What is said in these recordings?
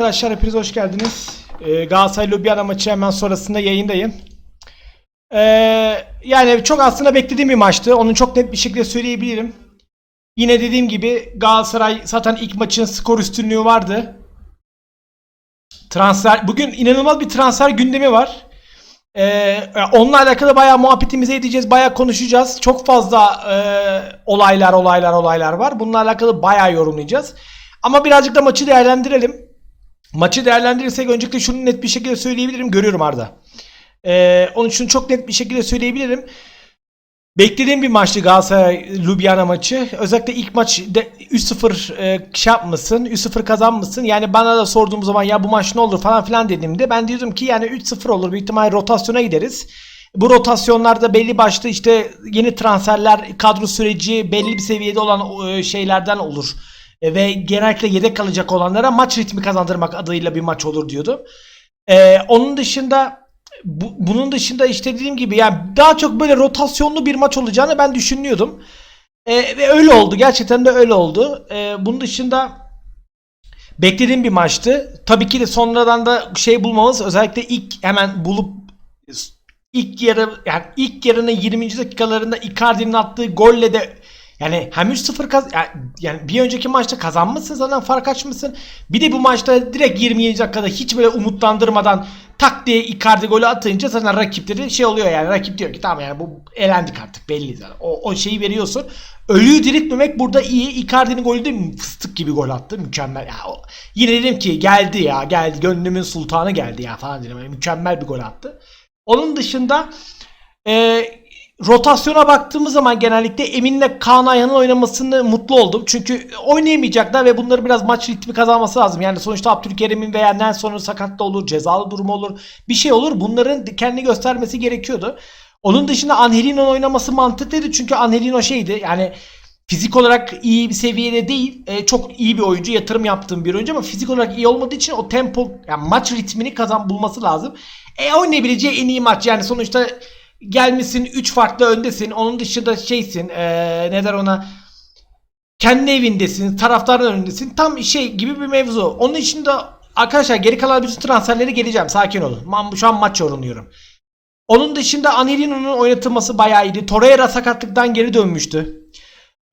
Arkadaşlar hepiniz hoş geldiniz. Ee, Galatasaray Ljubljana maçı hemen sonrasında yayındayım. Ee, yani çok aslında beklediğim bir maçtı. Onu çok net bir şekilde söyleyebilirim. Yine dediğim gibi Galatasaray zaten ilk maçın skor üstünlüğü vardı. Transfer bugün inanılmaz bir transfer gündemi var. Ee, onunla alakalı bayağı muhabbetimize edeceğiz, bayağı konuşacağız. Çok fazla e, olaylar, olaylar, olaylar var. Bununla alakalı bayağı yorumlayacağız. Ama birazcık da maçı değerlendirelim. Maçı değerlendirirsek öncelikle şunu net bir şekilde söyleyebilirim. Görüyorum Arda. Ee, onun için çok net bir şekilde söyleyebilirim. Beklediğim bir maçtı Galatasaray Ljubljana maçı. Özellikle ilk maç de 3-0 e, şey yapmışsın, 3-0 kazanmışsın. Yani bana da sorduğum zaman ya bu maç ne olur falan filan dediğimde ben diyordum ki yani 3-0 olur. Büyük ihtimalle rotasyona gideriz. Bu rotasyonlarda belli başlı işte yeni transferler, kadro süreci belli bir seviyede olan e, şeylerden olur. E, ve genellikle yedek kalacak olanlara maç ritmi kazandırmak adıyla bir maç olur diyordum. E, onun dışında bu- bunun dışında işte dediğim gibi yani daha çok böyle rotasyonlu bir maç olacağını ben düşünüyordum. E, ve öyle oldu. Gerçekten de öyle oldu. E, bunun dışında beklediğim bir maçtı. Tabii ki de sonradan da şey bulmamız özellikle ilk hemen bulup ilk yarı yani ilk yarının 20. dakikalarında Icardi'nin attığı golle de yani hem 3-0 kaz yani, bir önceki maçta kazanmışsın zaten fark açmışsın. Bir de bu maçta direkt 27 dakikada hiç böyle umutlandırmadan tak diye Icardi golü atınca zaten rakipleri şey oluyor yani rakip diyor ki tamam yani bu elendik artık belli zaten. O, o şeyi veriyorsun. Ölüyü diriltmemek burada iyi. Icardi'nin golü de fıstık gibi gol attı. Mükemmel. Ya, o, yine dedim ki geldi ya geldi. Gönlümün sultanı geldi ya falan dedim. Yani mükemmel bir gol attı. Onun dışında e, rotasyona baktığımız zaman genellikle Emin'le Kaan Ayhan'ın oynamasını mutlu oldum. Çünkü oynayamayacaklar ve bunları biraz maç ritmi kazanması lazım. Yani sonuçta Abdülkerim'in veya Nelson'un sakatlığı olur, cezalı durumu olur, bir şey olur. Bunların kendini göstermesi gerekiyordu. Onun dışında Angelino'nun oynaması mantıklıydı. Çünkü Angelino şeydi yani fizik olarak iyi bir seviyede değil. E, çok iyi bir oyuncu, yatırım yaptığım bir oyuncu ama fizik olarak iyi olmadığı için o tempo, yani maç ritmini kazan bulması lazım. E oynayabileceği en iyi maç yani sonuçta gelmişsin 3 farklı öndesin. Onun dışında şeysin ee, ne der ona kendi evindesin. Taraftarın önündesin. Tam şey gibi bir mevzu. Onun için de arkadaşlar geri kalan bütün transferlere geleceğim. Sakin olun. Şu an maç yorumluyorum. Onun dışında Angelino'nun oynatılması bayağı iyiydi. Torreira sakatlıktan geri dönmüştü.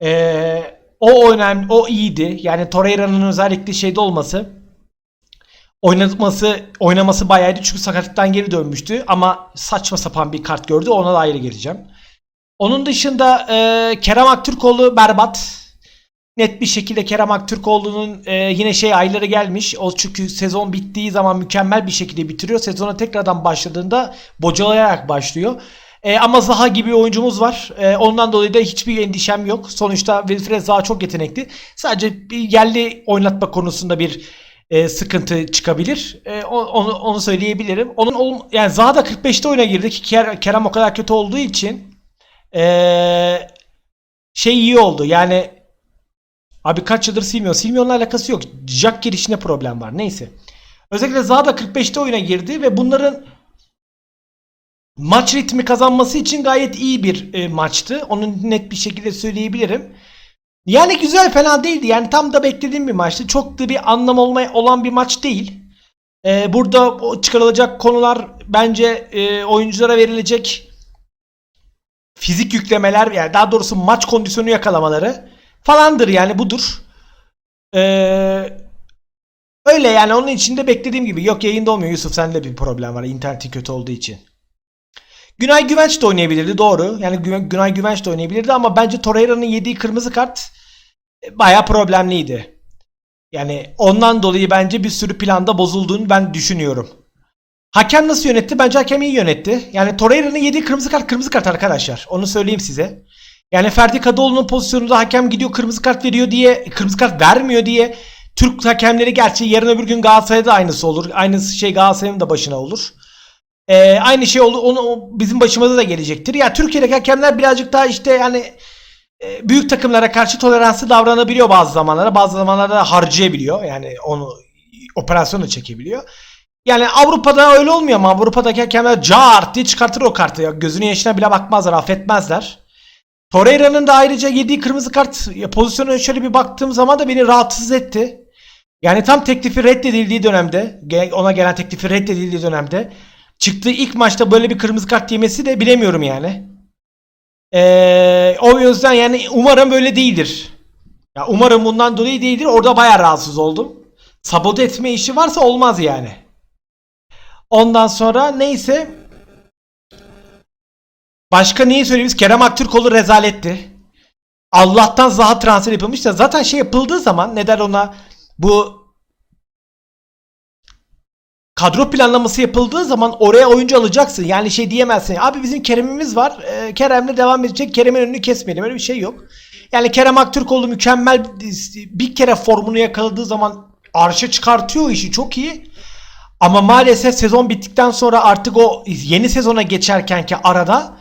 Ee, o önemli, o iyiydi. Yani Torreira'nın özellikle şeyde olması oynatması oynaması bayağı çünkü sakatlıktan geri dönmüştü ama saçma sapan bir kart gördü ona da ayrı geleceğim. Onun dışında e, Kerem Aktürkoğlu berbat. Net bir şekilde Kerem Aktürkoğlu'nun e, yine şey ayları gelmiş. O çünkü sezon bittiği zaman mükemmel bir şekilde bitiriyor. Sezona tekrardan başladığında bocalayarak başlıyor. E, ama Zaha gibi bir oyuncumuz var. E, ondan dolayı da hiçbir endişem yok. Sonuçta Wilfred Zaha çok yetenekli. Sadece bir yerli oynatma konusunda bir e, sıkıntı çıkabilir. E, onu, onu söyleyebilirim. Onun yani Zaha da 45'te oyuna girdi ki Ker- Kerem o kadar kötü olduğu için e, şey iyi oldu. Yani abi kaç yıldır silmiyor. Silmion'la alakası yok. Jack girişine problem var. Neyse. Özellikle Zaha da 45'te oyuna girdi ve bunların maç ritmi kazanması için gayet iyi bir e, maçtı. Onu net bir şekilde söyleyebilirim. Yani güzel fena değildi. Yani tam da beklediğim bir maçtı. Çok da bir anlam olmay olan bir maç değil. Ee, burada çıkarılacak konular bence e, oyunculara verilecek fizik yüklemeler yani daha doğrusu maç kondisyonu yakalamaları falandır yani budur. Ee, öyle yani onun içinde beklediğim gibi. Yok yayında olmuyor Yusuf sende bir problem var internetin kötü olduğu için. Günay Güvenç de oynayabilirdi doğru. Yani Gü- Günay Güvenç de oynayabilirdi ama bence Torreira'nın yediği kırmızı kart e, bayağı problemliydi. Yani ondan dolayı bence bir sürü planda bozulduğunu ben düşünüyorum. Hakem nasıl yönetti? Bence hakem iyi yönetti. Yani Torreira'nın yediği kırmızı kart kırmızı kart arkadaşlar. Onu söyleyeyim size. Yani Ferdi Kadıoğlu'nun pozisyonunda hakem gidiyor kırmızı kart veriyor diye kırmızı kart vermiyor diye Türk hakemleri gerçi yarın öbür gün Galatasaray'da aynısı olur. Aynısı şey Galatasaray'ın da başına olur. Ee, aynı şey oldu. Onu bizim başımıza da gelecektir. Ya Türkiye'deki hakemler birazcık daha işte yani e, büyük takımlara karşı toleranslı davranabiliyor bazı zamanlarda. Bazı zamanlarda da harcayabiliyor. Yani onu operasyonu çekebiliyor. Yani Avrupa'da öyle olmuyor ama Avrupa'daki hakemler cart diye çıkartır o kartı. Ya. Gözünün yaşına bile bakmazlar, affetmezler. Torreira'nın da ayrıca yediği kırmızı kart pozisyona şöyle bir baktığım zaman da beni rahatsız etti. Yani tam teklifi reddedildiği dönemde, ona gelen teklifi reddedildiği dönemde çıktığı ilk maçta böyle bir kırmızı kart yemesi de bilemiyorum yani. Ee, o yüzden yani umarım böyle değildir. Ya umarım bundan dolayı değildir. Orada bayağı rahatsız oldum. Sabote etme işi varsa olmaz yani. Ondan sonra neyse Başka neyi söyleyebiliriz? Kerem Aktürkoğlu rezaletti. Allah'tan Zaha transfer yapılmış da zaten şey yapıldığı zaman neden ona bu kadro planlaması yapıldığı zaman oraya oyuncu alacaksın. Yani şey diyemezsin. Abi bizim Kerem'imiz var. E, Kerem'le devam edecek. Kerem'in önünü kesmeyelim. Öyle bir şey yok. Yani Kerem Aktürkoğlu mükemmel bir kere formunu yakaladığı zaman arşa çıkartıyor işi. Çok iyi. Ama maalesef sezon bittikten sonra artık o yeni sezona geçerkenki arada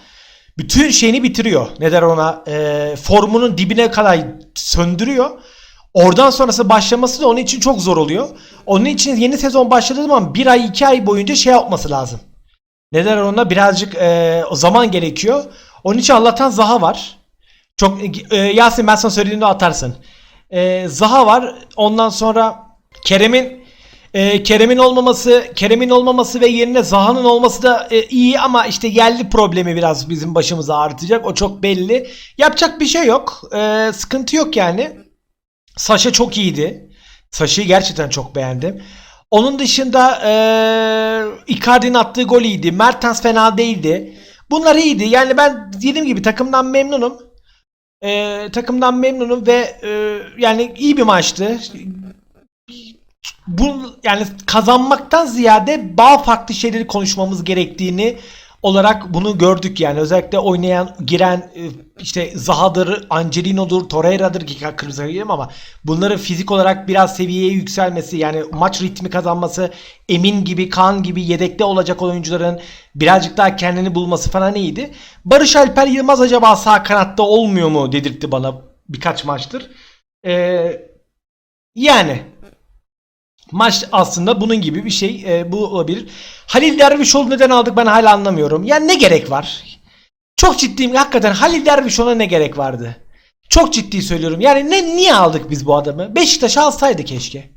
bütün şeyini bitiriyor. Ne der ona? E, formunun dibine kadar söndürüyor. Oradan sonrası başlaması da onun için çok zor oluyor. Onun için yeni sezon başladığı zaman bir ay iki ay boyunca şey yapması lazım. Ne der ona? Birazcık e, zaman gerekiyor. Onun için Allah'tan Zaha var. Çok e, Yasin ben sana söylediğimde atarsın. E, Zaha var. Ondan sonra Kerem'in e, Kerem'in olmaması, Kerem'in olmaması ve yerine Zaha'nın olması da e, iyi ama işte yerli problemi biraz bizim başımıza artacak. O çok belli. Yapacak bir şey yok. E, sıkıntı yok yani. Saşa çok iyiydi. Saşa'yı gerçekten çok beğendim. Onun dışında e, Icardi'nin attığı gol iyiydi. Mertens fena değildi. Bunlar iyiydi. Yani ben dediğim gibi takımdan memnunum. E, takımdan memnunum ve e, yani iyi bir maçtı bu yani kazanmaktan ziyade daha farklı şeyleri konuşmamız gerektiğini olarak bunu gördük yani özellikle oynayan giren e, işte Zaha'dır, Angelino'dur, Torreira'dır ki kırmızı girelim ama bunların fizik olarak biraz seviyeye yükselmesi yani maç ritmi kazanması Emin gibi Kaan gibi yedekte olacak oyuncuların birazcık daha kendini bulması falan iyiydi. Barış Alper Yılmaz acaba sağ kanatta olmuyor mu dedirtti bana birkaç maçtır. Ee, yani Maç aslında bunun gibi bir şey. E, bu olabilir. Halil Dervişoğlu neden aldık ben hala anlamıyorum. Yani ne gerek var? Çok ciddiyim. Hakikaten Halil Dervişoğlu'na ne gerek vardı? Çok ciddi söylüyorum. Yani ne niye aldık biz bu adamı? Beşiktaş alsaydı keşke.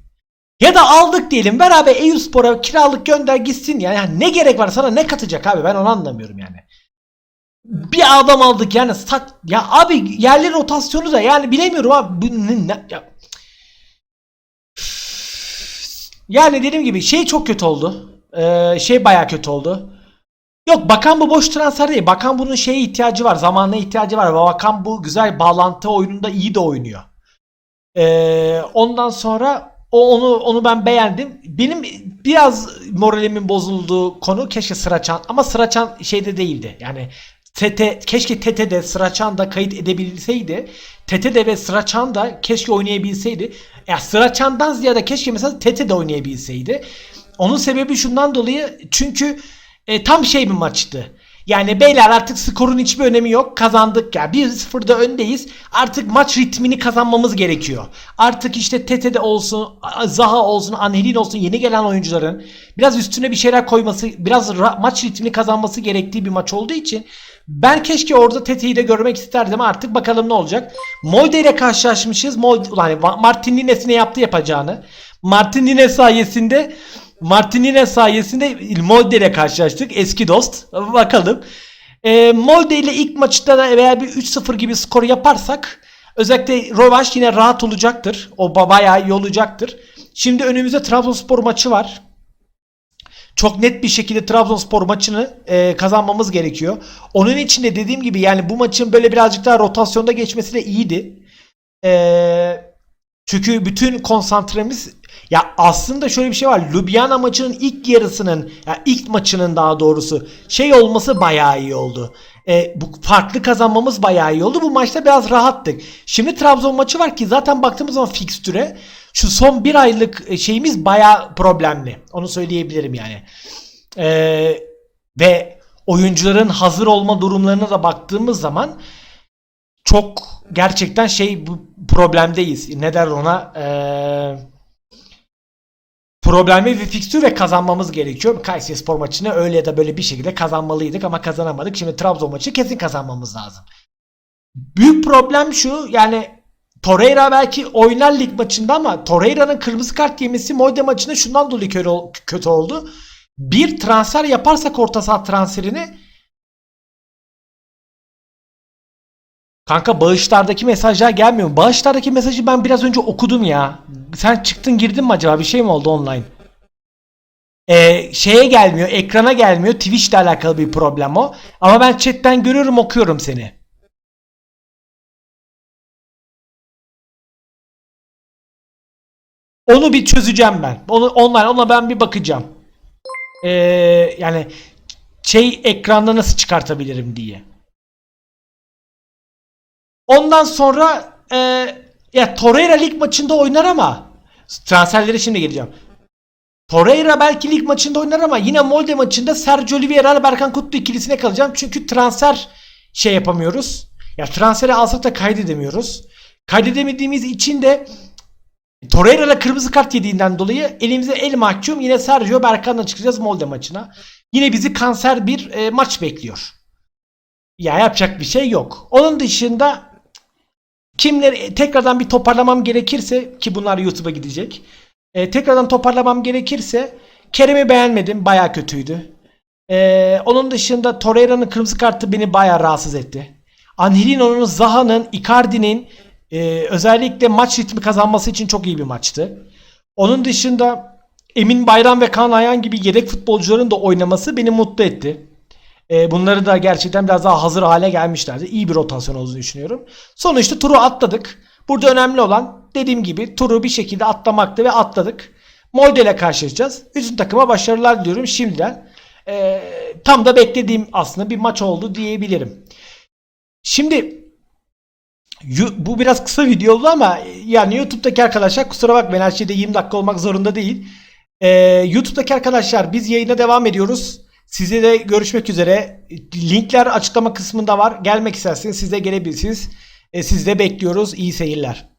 Ya da aldık diyelim. Beraber Eyüpspor'a kiralık gönder gitsin ya. Yani ne gerek var? Sana ne katacak abi? Ben onu anlamıyorum yani. Bir adam aldık yani. Sat, ya abi yerli rotasyonu da yani bilemiyorum abi. Bu ne, ne ya. Yani dediğim gibi şey çok kötü oldu. Ee, şey baya kötü oldu. Yok Bakan bu boş transfer değil. Bakan bunun şeye ihtiyacı var. Zamanına ihtiyacı var. Bakan bu güzel bağlantı oyununda iyi de oynuyor. Ee, ondan sonra o onu onu ben beğendim. Benim biraz moralimin bozulduğu konu keşke Sıraçan ama Sıraçan şeyde değildi. Yani TT keşke TT'de Sıraçan da kayıt edebilseydi. TT'de ve Sıraçan da keşke oynayabilseydi. Ya Sıraçan'dan ziyade keşke mesela TT'de oynayabilseydi. Onun sebebi şundan dolayı çünkü e, tam şey bir maçtı. Yani beyler artık skorun hiçbir önemi yok. Kazandık ya. Yani 1-0'da öndeyiz. Artık maç ritmini kazanmamız gerekiyor. Artık işte Tete'de olsun, Zaha olsun, Anhelin olsun yeni gelen oyuncuların biraz üstüne bir şeyler koyması, biraz maç ritmini kazanması gerektiği bir maç olduğu için ben keşke orada Tete'yi de görmek isterdim. Artık bakalım ne olacak. Molde ile karşılaşmışız. Molde, yani Martin Lines'ine yaptı yapacağını. Martin Lines sayesinde Martin Lines sayesinde Molde ile karşılaştık. Eski dost. Bakalım. E, Molde ile ilk maçta da eğer bir 3-0 gibi skor yaparsak özellikle rövanş yine rahat olacaktır. O bayağı iyi olacaktır. Şimdi önümüzde Trabzonspor maçı var çok net bir şekilde Trabzonspor maçını e, kazanmamız gerekiyor. Onun için de dediğim gibi yani bu maçın böyle birazcık daha rotasyonda geçmesi de iyiydi. E, çünkü bütün konsantremiz ya aslında şöyle bir şey var. Ljubljana maçının ilk yarısının ya ilk maçının daha doğrusu şey olması bayağı iyi oldu. E, bu farklı kazanmamız bayağı iyi oldu. Bu maçta biraz rahattık. Şimdi Trabzon maçı var ki zaten baktığımız zaman fikstüre şu son bir aylık e, şeyimiz baya problemli. Onu söyleyebilirim yani. Ee, ve oyuncuların hazır olma durumlarına da baktığımız zaman çok gerçekten şey bu problemdeyiz. Ne der ona? Ee, problemli bir fikstür ve kazanmamız gerekiyor. Kayseri Spor maçını öyle ya da böyle bir şekilde kazanmalıydık ama kazanamadık. Şimdi Trabzon maçı kesin kazanmamız lazım. Büyük problem şu yani Torreira belki oynar lig maçında ama Torreira'nın kırmızı kart yemesi Molde maçında şundan dolayı kötü, ol- kötü oldu. Bir transfer yaparsak orta saha transferini Kanka bağışlardaki mesajlar gelmiyor. Bağışlardaki mesajı ben biraz önce okudum ya. Sen çıktın girdin mi acaba? Bir şey mi oldu online? Ee, şeye gelmiyor, ekrana gelmiyor. Twitch ile alakalı bir problem o. Ama ben chatten görüyorum, okuyorum seni. Onu bir çözeceğim ben. Onu online ona ben bir bakacağım. Ee, yani şey ekranda nasıl çıkartabilirim diye. Ondan sonra e, ya Torreira lig maçında oynar ama transferlere şimdi geleceğim. Torreira belki lig maçında oynar ama yine Molde maçında Sergio Oliveira Berkan Kutlu ikilisine kalacağım. Çünkü transfer şey yapamıyoruz. Ya transferi alsak da kaydedemiyoruz. Kaydedemediğimiz için de Torreira ile kırmızı kart yediğinden dolayı elimize el mahkum. Yine Sergio Berkan'la çıkacağız Molde maçına. Yine bizi kanser bir e, maç bekliyor. Ya yapacak bir şey yok. Onun dışında kimleri tekrardan bir toparlamam gerekirse ki bunlar YouTube'a gidecek. E, tekrardan toparlamam gerekirse Kerem'i beğenmedim. Baya kötüydü. E, onun dışında Torreira'nın kırmızı kartı beni baya rahatsız etti. Angelino'nun, Zaha'nın, Icardi'nin e, özellikle maç ritmi kazanması için çok iyi bir maçtı. Onun dışında Emin Bayram ve Kaan Ayhan gibi yedek futbolcuların da oynaması beni mutlu etti. E, bunları da gerçekten biraz daha hazır hale gelmişlerdi. İyi bir rotasyon olduğunu düşünüyorum. Sonuçta turu atladık. Burada önemli olan dediğim gibi turu bir şekilde atlamaktı ve atladık. Molde ile karşılaşacağız. Bütün takıma başarılar diliyorum şimdiden. E, tam da beklediğim aslında bir maç oldu diyebilirim. Şimdi bu biraz kısa video oldu ama yani YouTube'daki arkadaşlar kusura bakmayın her şeyde 20 dakika olmak zorunda değil. Ee, YouTube'daki arkadaşlar biz yayına devam ediyoruz. Size de görüşmek üzere. Linkler açıklama kısmında var. Gelmek isterseniz siz de gelebilirsiniz. Ee, siz de bekliyoruz. İyi seyirler.